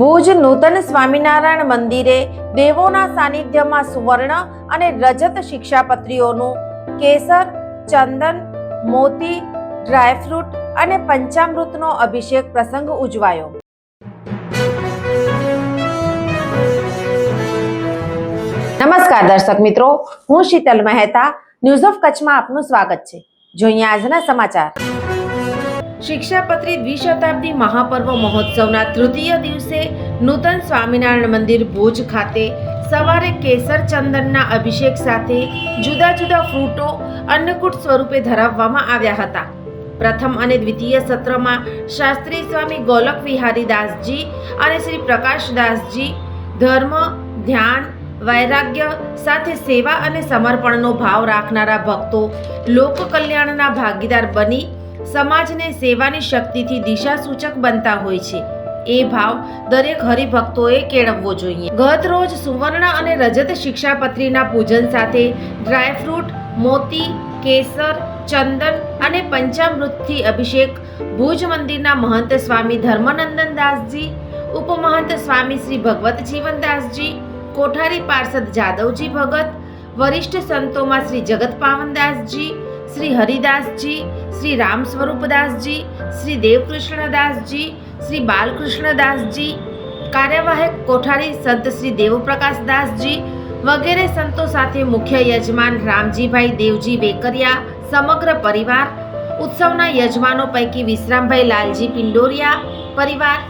ભુજ નૂતન સ્વામિનારાયણ મંદિરે દેવોના સાનિધ્યમાં સુવર્ણ અને રજત શિક્ષાપત્રીઓનું કેસર, ચંદન, મોતી, ડ્રાયફ્રૂટ અને પંચામૃતનો અભિષેક પ્રસંગ ઉજવાયો. નમસ્કાર દર્શક મિત્રો, હું શીતલ મહેતા. ન્યૂઝ ઓફ કચ્છમાં આપનું સ્વાગત છે. જોઈએ આજના સમાચાર. શિક્ષાપત્રી દ્વિશતાબ્દી મહાપર્વ મહોત્સવના તૃતીય દિવસે નૂતન સ્વામિનારાયણ મંદિર ભુજ ખાતે સવારે કેસર ચંદનના અભિષેક સાથે જુદા જુદા ફ્રૂટો અન્નકૂટ સ્વરૂપે ધરાવવામાં આવ્યા હતા. પ્રથમ અને દ્વિતીય સત્રમાં શાસ્ત્રી સ્વામી ગોલક વિહારી દાસજી અને શ્રી પ્રકાશદાસજી ધર્મ, ધ્યાન, વૈરાગ્ય સાથે સેવા અને સમર્પણનો ભાવ રાખનારા ભક્તો લોક કલ્યાણના ભાગીદાર બની સમાજને સેવાની શક્તિથી દિશા સૂચક બનતા હોય છે. એ ભાવ દરેક હરિભક્તોએ કેળવવો જોઈએ. ગત રોજ સુવર્ણ અને રજત શિક્ષાપત્રીના પૂજન સાથે ડ્રાયફ્રૂટ, મોતી, કેસર, ચંદન અને પંચામૃતથી અભિષેક, ભુજ મંદિરના મહંત સ્વામી ધર્મનંદન દાસજી, ઉપમહંત સ્વામી શ્રી ભગવત જીવનદાસજી કોઠારી પાર્ષદ જાદવજી ભગત, વરિષ્ઠ સંતોમાં શ્રી જગત પાવનદાસજી શ્રી હરિદાસજી, શ્રી રામ સ્વરૂપદાસજી, શ્રી દેવકૃષ્ણદાસજી, શ્રી બાલકૃષ્ણદાસજી, કાર્યવાહક કોઠારી સંત શ્રી દેવપ્રકાશદાસજી વગેરે સંતો સાથે મુખ્ય યજમાન રામજીભાઈ દેવજી વેકરિયા, સમગ્ર પરિવાર, ઉત્સવના યજમાનો પૈકી વિશ્રામભાઈ લાલજી પિંડોરિયા પરિવાર,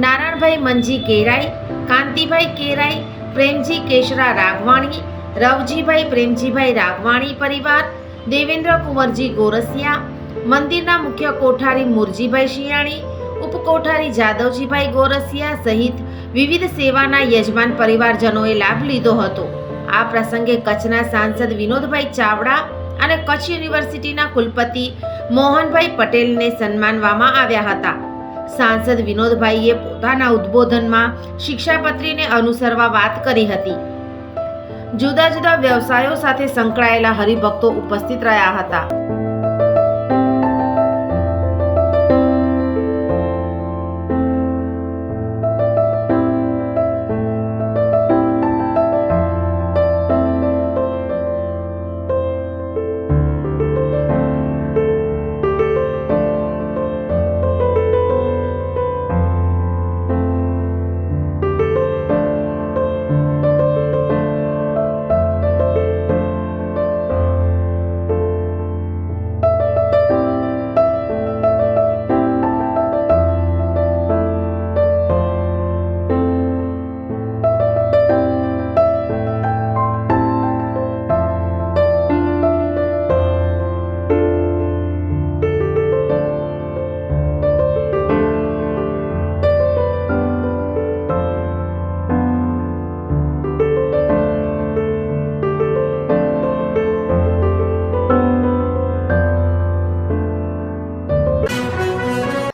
નારાયણભાઈ મંજી કેરાઈ, કાંતિભાઈ કેરાઈ, પ્રેમજી કેશરા રાગવાણી રવજીભાઈ પ્રેમજીભાઈ રાગવાણી પરિવાર દેવેન્દ્ર કુંવરજી ગોરસિયા, મંદિરના મુખ્ય કોઠારી મુરજીભાઈ શિયાણી, ઉપકોઠારી જાદવજીભાઈ ગોરસિયા સહિત વિવિધ સેવાના યજમાન પરિવારજનોએ લાભ લીધો હતો. આ પ્રસંગે કચ્છના સાંસદ વિનોદભાઈ ચાવડા અને કચ્છ યુનિવર્સિટીના કુલપતિ મોહનભાઈ પટેલને સન્માનવામાં આવ્યા હતા. સાંસદ વિનોદભાઈએ પોતાના ઉદ્બોધનમાં શિક્ષાપત્રીને અનુસરવા વાત કરી હતી. જુદા જુદા વ્યવસાયો સાથે સંકળાયેલા હરિભક્તો ઉપસ્થિત રહ્યા હતા.